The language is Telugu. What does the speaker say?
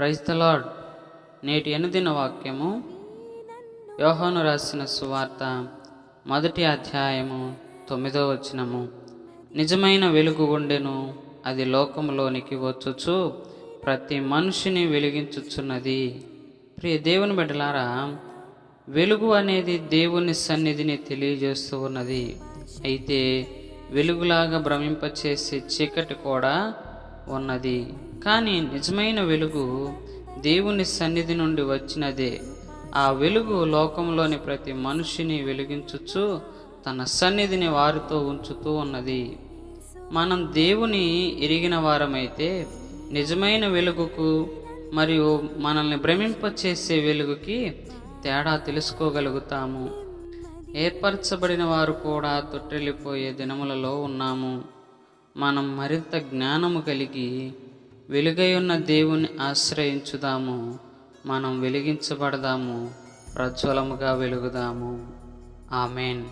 క్రైస్తలాడ్ లార్డ్ నేటి అనుదిన వాక్యము యోహోను రాసిన సువార్త మొదటి అధ్యాయము తొమ్మిదో వచనము. నిజమైన వెలుగు ఉండెను అది లోకంలోనికి వచ్చుచు ప్రతి మనిషిని వెలిగించుచున్నది. ప్రియ దేవుని బిడ్డలారా వెలుగు అనేది దేవుని సన్నిధిని తెలియజేస్తూ ఉన్నది. అయితే వెలుగులాగా భ్రమింపచేసే చీకటి కూడా ఉన్నది. కానీ నిజమైన వెలుగు దేవుని సన్నిధి నుండి వచ్చినదే. ఆ వెలుగు లోకంలోని ప్రతి మనిషిని వెలిగించుచు తన సన్నిధిని వారితో ఉంచుతూ ఉన్నది. మనం దేవుని ఎరిగిన వారమైతే నిజమైన వెలుగుకు మరియు మనల్ని భ్రమింపచేసే వెలుగుకి తేడా తెలుసుకోగలుగుతాము. ఏర్పరచబడిన వారు కూడా తొట్టిల్లిపోయే దినములలో ఉన్నాము. మనం మరింత జ్ఞానము కలిగి వెలుగై ఉన్న దేవుని ఆశ్రయించుదాము. మనం వెలిగించబడదాము. ప్రజ్వలముగా వెలుగుదాము. ఆమెన్.